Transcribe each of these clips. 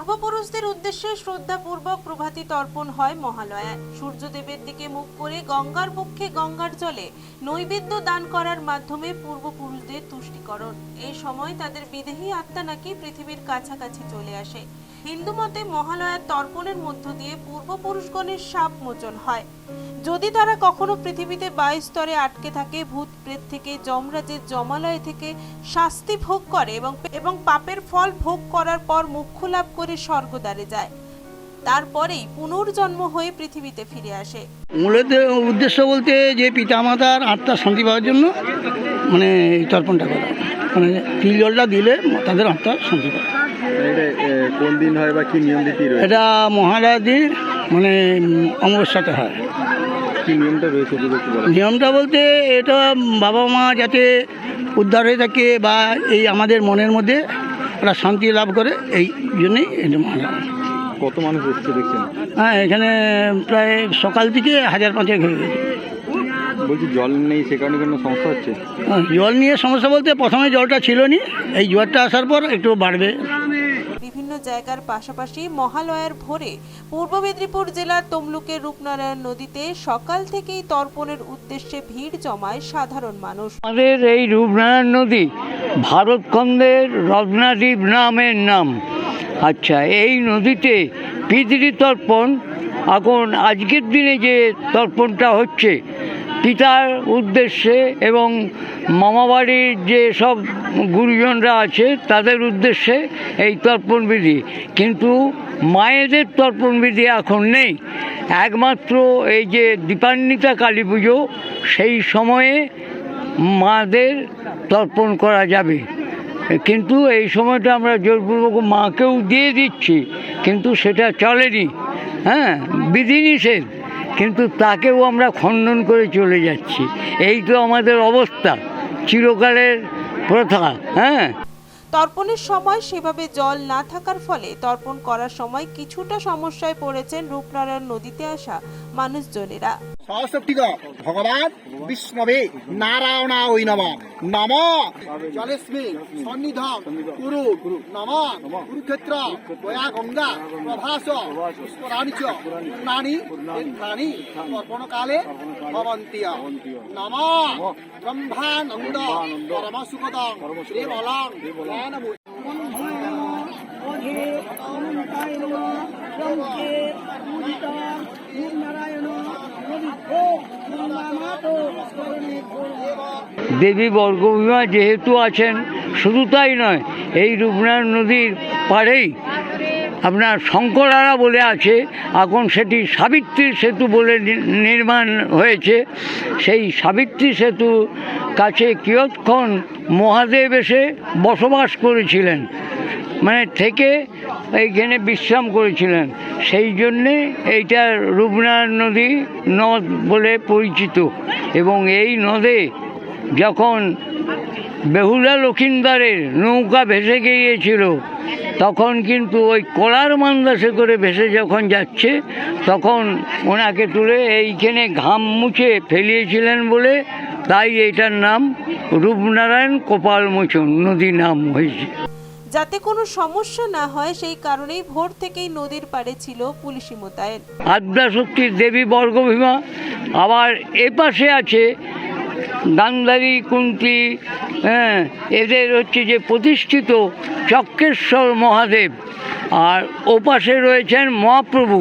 পূর্বপুরুষদের উদ্দেশ্যে শ্রদ্ধাপূর্বক প্রভাতী তর্পণ হয় মহালয়ায়। সূর্যদেবের দিকে মুখ করে গঙ্গার পক্ষে গঙ্গার জলে নৈবেদ্য দান করার মাধ্যমে পূর্বপুরুষদের তুষ্টিকরণ। এই সময় তাদের বিদেহী আত্মা নাকি পৃথিবীর কাছাকাছি চলে আসে। হিন্দু মতে মহালয়ার তর্পণের মধ্য দিয়ে পূর্বপুরুষগণের সাপ মোচন হয়। যদি তারা কখনো পৃথিবীতে বাইশ স্তরে আটকে থাকে ভূত প্রেত থেকে, যমরাজের জমালয় থেকে শাস্তি ভোগ করে এবং এবং পাপের ফল ভোগ করার পর মুখ্য লাভ করে স্বর্গদ্বারে যায়। তারপরেই পুনর্জন্ম হয়ে পৃথিবীতে ফিরে আসে। মূলত উদ্দেশ্য বলতে যে পিতামাতার আত্মার শান্তি পাওয়ার জন্য মানে এই তর্পণটা করা। মানে তিল জলটা দিলে তাদের আত্মার শান্তি পায়। এটা কোন দিন হয় বা কি নিয়ম নীতি রয়েছে? এটা দিন মানে অমাবস্যাতে হয়। কি রয়েছে নিয়মটা বলতে এটা বাবা মা যাতে উদ্ধার হয়ে থাকে বা এই আমাদের মনের মধ্যে ওরা শান্তি লাভ করে এই জন্যই কত মানুষ এসছে দেখছেন? হ্যাঁ এখানে প্রায় সকাল থেকে হাজার পাঁচেক হয়ে গেছে। বলছি জল নেই সে কারণে কোনো সমস্যা হচ্ছে? হ্যাঁ, জল নিয়ে সমস্যা বলতে প্রথমে জলটা ছিল নি এই জলটা আসার পর একটু বাড়বে। বিভিন্ন জায়গার পাশাপাশি মহালয়ার ভোরে পূর্ব মেদিনীপুর জেলার তমলুকের রূপনারায়ণ নদীতে সকাল থেকেই তর্পণের উদ্দেশ্যে ভিড় জমায় সাধারণ মানুষ। আমাদের এই রূপনারায়ণ নদী ভারতখণ্ডের রত্নাদ্বীপ নামের নাম। আচ্ছা এই নদীতে পিতৃতর্পণ এখন আজকের দিনে যে তর্পণটা হচ্ছে, পিতার উদ্দেশ্যে এবং মামাবাড়ির যে সব গুরুজনরা আছে, তাদের উদ্দেশ্যে এই তর্পণ বিধি কিন্তু মায়েদের তর্পণ বিধি এখন নেই। একমাত্র এই যে দীপান্বিতা কালী পুজো, সেই সময়ে মাদের তর্পণ করা যাবে। কিন্তু এই সময়টা আমরা জোরপূর্বক মাকেও দিয়ে দিচ্ছি, কিন্তু সেটা চলেনি। হ্যাঁ বিধিনিষেধ, কিন্তু তাকেও আমরা খণ্ডন করে চলে যাচ্ছি। এই তো আমাদের অবস্থা, চিরকালের প্রথা হ্যাঁ। তর্পণের সময় সেভাবে জল না থাকার ফলে তর্পণ করার সময় কিছুটা সমস্যায় পড়েছেন রূপনারায়ণ নদীতে আসা মানুষজনেরা। সরস্বতীগ ভগবান বিষ্ণবে নারায়ণা ওই নম। নম। জলেস্মিন সন্নিধম। কুরু। নম। কুরুক্ষেত্র। দয়া গঙ্গা। প্রভাস। পুষ্পরাণি চ। নানি তর্পণ ভবন্তি নম। ব্রহ্মানন্দ। পরম দেবী বর্গভীমা যেহেতু আছেন, শুধু তাই নয়, এই রূপনারায়ণ নদীর পাড়েই আপনার শঙ্করারা বলে আছে, এখন সেটি সাবিত্রী সেতু বলে নির্মাণ হয়েছে। সেই সাবিত্রী সেতু কাছে কিয়ৎক্ষণ মহাদেব এসে বসবাস করেছিলেন। মানে থেকে এইখানে বিশ্রাম করেছিলেন। সেই জন্যে এইটা রূপনারায়ণ নদী নদ বলে পরিচিত এবং এই নদে যখন বেহুলা লক্ষিন্দারের নৌকা ভেসে গিয়েছিল, তখন কিন্তু ওই কলার মান্দাসে করে ভেসে যখন যাচ্ছে, তখন ওনাকে তুলে এইখানে ঘাম মুছে ফেলিয়েছিলেন বলে তাই এইটার নাম রূপনারায়ণ কপালমোচন নদী নাম হয়েছে। যাতে কোনো সমস্যা না হয়, সেই কারণেই ভোর থেকেই নদীর পাড়ে ছিল পুলিশি মোতায়েন। আদ্যাশক্তির দেবী বর্গভীমা, আবার এপাশে আছে গান্ধারী কুন্তি হ্যাঁ এদের হচ্ছে যে প্রতিষ্ঠিত চক্রেশ্বর মহাদেব, আর ওপাশে রয়েছেন মহাপ্রভু।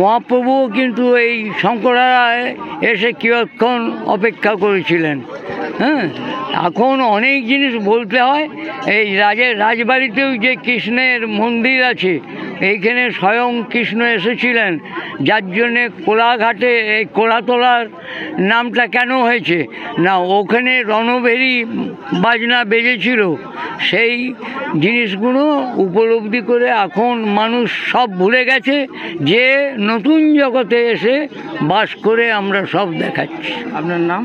মহাপ্রভুও কিন্তু এই শঙ্করায় এসে কিয়ৎক্ষণ অপেক্ষা করেছিলেন। হ্যাঁ এখন অনেক জিনিস বলতে হয়। এই রাজের রাজবাড়িতেও যে কৃষ্ণের মন্দির আছে, এইখানে স্বয়ং কৃষ্ণ এসেছিলেন। যার জন্যে কোলাঘাটে, এই কোলাতলার নামটা কেন হয়েছে? না, ওখানে রণভেরি বাজনা বেজেছিল। সেই জিনিসগুলো উপলব্ধি করে এখন মানুষ সব ভুলে গেছে যে নতুন জগতে এসে বাস করে আমরা সব দেখাচ্ছি। আপনার নাম?